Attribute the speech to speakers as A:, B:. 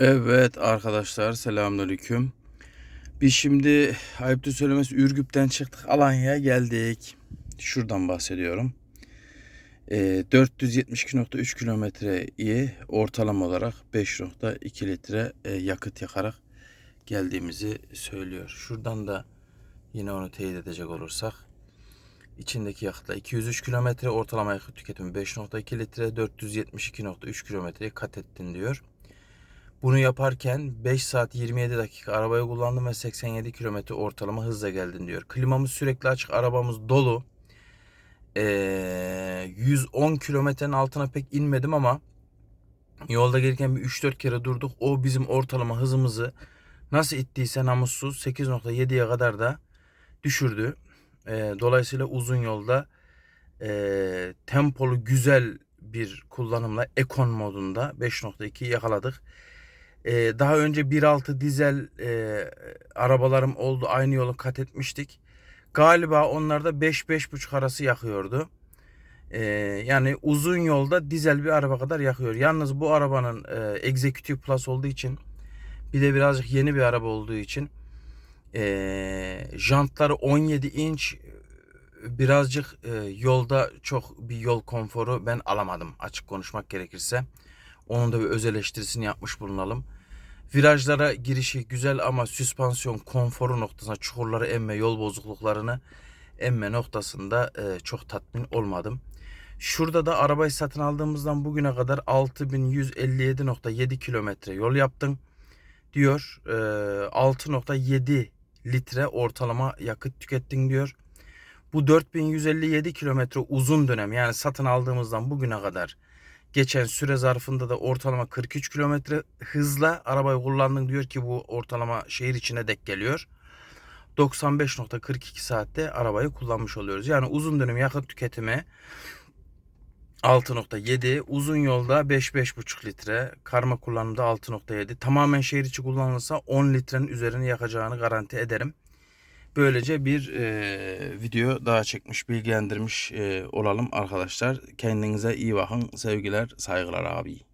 A: Evet arkadaşlar selamünaleyküm. Biz şimdi ayıptır söylemesi Ürgüp'ten çıktık Alanya'ya geldik. Şuradan bahsediyorum. Ee, 472.3 kilometreyi ortalama olarak 5.2 litre e, yakıt yakarak geldiğimizi söylüyor. Şuradan da yine onu teyit edecek olursak içindeki yakıtla 203 kilometre ortalama yakıt tüketimi 5.2 litre 472.3 kilometreyi kat ettin diyor. Bunu yaparken 5 saat 27 dakika arabayı kullandım ve 87 kilometre ortalama hızla geldin diyor. Klimamız sürekli açık, arabamız dolu. Ee, 110 kilometrenin altına pek inmedim ama yolda gelirken bir 3-4 kere durduk. O bizim ortalama hızımızı nasıl ittiyse namussuz 8.7'ye kadar da düşürdü. Ee, dolayısıyla uzun yolda e, tempolu güzel bir kullanımla ekon modunda 5.2 yakaladık. Ee, daha önce 1.6 dizel e, arabalarım oldu. Aynı yolu kat etmiştik. Galiba onlarda 5-5.5 arası yakıyordu. Ee, yani uzun yolda dizel bir araba kadar yakıyor. Yalnız bu arabanın e, Executive Plus olduğu için bir de birazcık yeni bir araba olduğu için e, jantları 17 inç birazcık e, yolda çok bir yol konforu ben alamadım açık konuşmak gerekirse. Onun da bir öz eleştirisini yapmış bulunalım. Virajlara girişi güzel ama süspansiyon konforu noktasında çukurları emme, yol bozukluklarını emme noktasında e, çok tatmin olmadım. Şurada da arabayı satın aldığımızdan bugüne kadar 6157.7 kilometre yol yaptım diyor. E, 6.7 litre ortalama yakıt tükettin diyor. Bu 4157 kilometre uzun dönem yani satın aldığımızdan bugüne kadar geçen süre zarfında da ortalama 43 kilometre hızla arabayı kullandın diyor ki bu ortalama şehir içine dek geliyor. 95.42 saatte arabayı kullanmış oluyoruz. Yani uzun dönem yakıt tüketimi 6.7, uzun yolda 5-5.5 litre, karma kullanımda 6.7. Tamamen şehir içi kullanılırsa 10 litrenin üzerine yakacağını garanti ederim. Böylece bir e, video daha çekmiş, bilgilendirmiş e, olalım arkadaşlar. Kendinize iyi bakın. Sevgiler, saygılar abi.